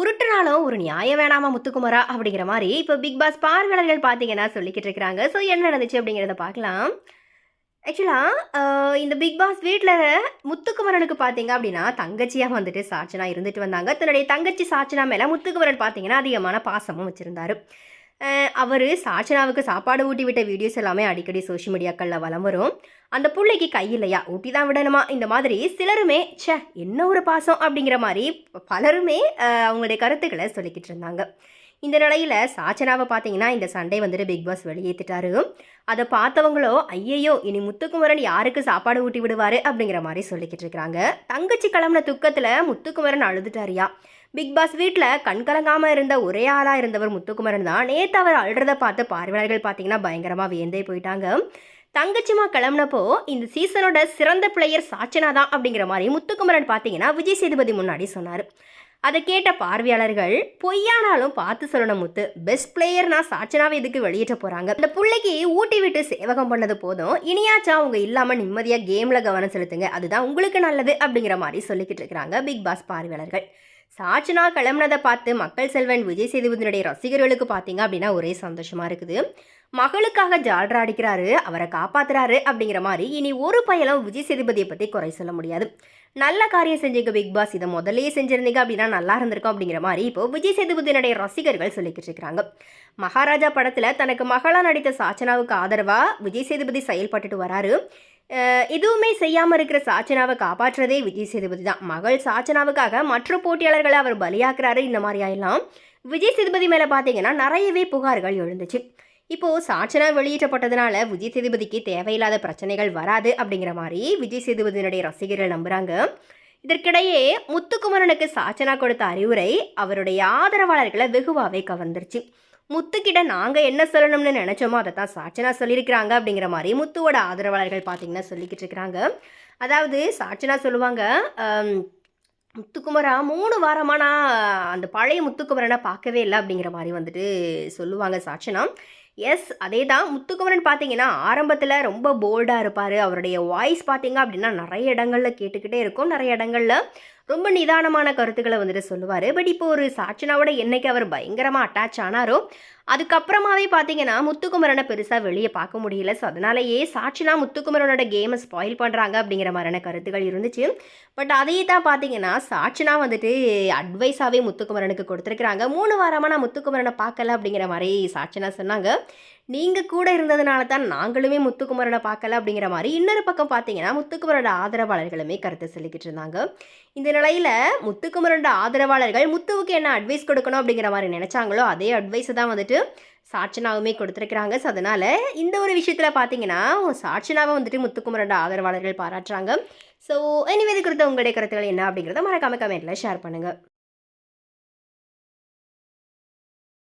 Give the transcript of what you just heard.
உருட்டுனாலும் ஒரு நியாயம் வேணாமா முத்துக்குமரா அப்படிங்கிற மாதிரி இப்போ பிக் பாஸ் பார்வையாளர்கள் பார்த்தீங்கன்னா சொல்லிக்கிட்டு இருக்கிறாங்க. ஸோ என்ன நடந்துச்சு அப்படிங்கிறத பார்க்கலாம். ஆக்சுவலாக இந்த பிக் பாஸ் வீட்டில் முத்துக்குமரனுக்கு பார்த்தீங்க அப்படின்னா தங்கச்சியாக வந்துட்டு சாட்சனா இருந்துட்டு வந்தாங்க. தன்னுடைய தங்கச்சி சாச்சனா மேலே முத்துக்குமரன் பார்த்தீங்கன்னா அதிகமான பாசமும் வச்சுருந்தாரு. அவர் சாச்சனாவுக்கு சாப்பாடு ஊட்டி விட்ட வீடியோஸ் எல்லாமே அடிக்கடி சோஷியல் மீடியாக்களில் வலம் வரும். அந்த பிள்ளைக்கு கையில்லையா ஊட்டி தான் விடணுமா? இந்த மாதிரி சிலருமே ச்சே என்ன ஒரு பாசம்? அப்படிங்கிற மாதிரி பலருமே அவங்களுடைய கருத்துக்களை சொல்லிக்கிட்டு இருந்தாங்க. இந்த நிலையில் சாச்சனாவை பார்த்தீங்கன்னா இந்த சண்டை வந்துட்டு பிக் பாஸ் வெளியேற்றிட்டாரு அதை பார்த்தவங்களோ ஐயையோ இனி முத்துக்குமரன் யாருக்கு சாப்பாடு ஊட்டி விடுவாரு அப்படிங்கிற மாதிரி சொல்லிக்கிட்டு இருக்கிறாங்க. தங்கச்சி கிளம்புன துக்கத்தில் முத்துக்குமரன் அழுதுட்டாரியா. பிக் பாஸ் வீட்டில் கண்கலங்காமல் இருந்த ஒரே ஆளாக இருந்தவர் முத்துக்குமரன் தான். நேற்று அவர் அழுறதை பார்த்து பார்வையாளர்கள் பார்த்தீங்கன்னா பயங்கரமாக வியந்தே போயிட்டாங்க. தங்கச்சிமா கிளம்புனப்போ இந்த சீசனோட சிறந்த பிளேயர் சாச்சனா தான் அப்படிங்கிற மாதிரி முத்துக்குமரன் பார்த்தீங்கன்னா விஜய் சேதுபதி முன்னாடி சொன்னார். அதை கேட்ட பார்வையாளர்கள் பொய்யானாலும் பார்த்து சொல்லணும் முத்து. பெஸ்ட் பிளேயர்னா சாச்சனாவை இதுக்கு வெளியிட்ட போறாங்க. இந்த பிள்ளைக்கு ஊட்டி விட்டு சேவகம் பண்ணது போதும். இனியாச்சா அவங்க இல்லாமல் நிம்மதியாக கேமில் கவனம் செலுத்துங்க. அதுதான் உங்களுக்கு நல்லது அப்படிங்கிற மாதிரி சொல்லிக்கிட்டு இருக்கிறாங்க பிக் பாஸ் பார்வையாளர்கள். சாச்சனா கிளம்புனதை பார்த்து மக்கள் செல்வன் விஜய் சேதுபதியினுடைய ரசிகர்களுக்கு பார்த்தீங்க அப்படின்னா ஒரே சந்தோஷமா இருக்குது. மகளுக்காக ஜால்ரா அடிக்கிறாரு அவரை காப்பாத்துறாரு அப்படிங்கிற மாதிரி இனி ஒரு பயலும் விஜய் சேதுபதியை பற்றி குறை சொல்ல முடியாது. நல்ல காரியம் செஞ்சீங்க பிக் பாஸ். இதை முதல்லயே செஞ்சிருந்தீங்க அப்படின்னா நல்லா இருந்திருக்கும் அப்படிங்கிற மாதிரி இப்போ விஜய் சேதுபதியினுடைய ரசிகர்கள் சொல்லிக்கிட்டு இருக்கிறாங்க. மகாராஜா படத்தில் தனக்கு மகளாக நடித்த சாச்சனாவுக்கு ஆதரவாக விஜய் சேதுபதி செயல்பட்டுட்டு வராரு. எதுவுமே செய்யாமல் இருக்கிற சாச்சனாவை காப்பாற்றுறதே விஜய் சேதுபதி தான். மகள் சாச்சனாவுக்காக மற்ற போட்டியாளர்களை அவர் பலியாக்குறாரு இந்த மாதிரி ஆயிடலாம். விஜய் சேதுபதி மேலே பார்த்தீங்கன்னா நிறையவே புகார்கள் எழுந்துச்சு. இப்போது சாட்சனா வெளியிட்டப்பட்டதுனால விஜய் சேதுபதிக்கு தேவையில்லாத பிரச்சனைகள் வராது அப்படிங்கிற மாதிரி விஜய் சேதுபதியினுடைய ரசிகர்கள் நம்புகிறாங்க இதற்கிடையே முத்துக்குமரனுக்கு சாச்சனா கொடுத்த அறிவுரை அவருடைய ஆதரவாளர்களை வெகுவாவே கவர்ந்துருச்சு. முத்துக்கிட்ட நாங்கள் என்ன சொல்லணும்னு நினச்சோமோ அதை தான் சாட்சனா சொல்லியிருக்கிறாங்க அப்படிங்கிற மாதிரி முத்துவோட ஆதரவாளர்கள் பார்த்தீங்கன்னா சொல்லிக்கிட்டு இருக்கிறாங்க. அதாவது சாட்சனா சொல்லுவாங்க முத்துக்குமரா மூணு வாரமாக நான் அந்த பழைய முத்துக்குமரனை பார்க்கவே இல்லை அப்படிங்கிற மாதிரி வந்துட்டு சொல்லுவாங்க சாட்சனா. எஸ் அதே தான் முத்துக்குமரன் பார்த்தீங்கன்னா ஆரம்பத்தில் ரொம்ப போல்டாக இருப்பார். அவருடைய வாய்ஸ் பார்த்தீங்க அப்படின்னா நிறைய இடங்களில் கேட்டுக்கிட்டே இருக்கும். நிறைய இடங்களில் ரொம்ப நிதானமான கருத்துக்களை வந்துட்டு சொல்லுவார். பட் இப்போ ஒரு சாச்சனாவோட என்னைக்கு அவர் பயங்கரமாக அட்டாச் ஆனாரோ அதுக்கப்புறமாவே பார்த்தீங்கன்னா முத்துக்குமரனை பெருசாக வெளியே பார்க்க முடியல. ஸோ அதனாலேயே சாட்சினா முத்துக்குமரனோட கேமை ஸ்பாயில் பண்ணுறாங்க அப்படிங்கிற மாதிரியான கருத்துக்கள் இருந்துச்சு. பட் அதையே தான் பார்த்தீங்கன்னா சாட்சினா வந்துட்டு அட்வைஸாகவே முத்துக்குமரனுக்கு கொடுத்துருக்குறாங்க. மூணு வாரமாக நான் முத்துக்குமரனை பார்க்கல அப்படிங்கிற மாதிரி சாட்சினா சொன்னாங்க. நீங்கள் கூட இருந்ததுனால தான் நாங்களுமே முத்துக்குமரனை பார்க்கல அப்படிங்கிற மாதிரி இன்னொரு பக்கம் பார்த்தீங்கன்னா முத்துக்குமரோட ஆதரவாளர்களுமே கருத்து சொல்லிக்கிட்டு இருந்தாங்க. இந்த நிலையில் முத்துக்குமரனோட ஆதரவாளர்கள் முத்துவுக்கு என்ன அட்வைஸ் கொடுக்கணும் அப்படிங்கிற மாதிரி நினச்சாங்களோ அதே அட்வைஸை தான் வந்துட்டு சாட்சனாவுமே கொடுத்துருக்குறாங்க. ஸோ அதனால் இந்த ஒரு விஷயத்தில் பார்த்தீங்கன்னா சாட்சனாவை வந்துட்டு முத்துக்குமரனோட ஆதரவாளர்கள் பாராட்டுறாங்க. ஸோ எனிவே இது குறித்த உங்களுடைய கருத்துக்கள் என்ன அப்படிங்கிறத மறக்காம கமெண்ட்டில் ஷேர் பண்ணுங்கள்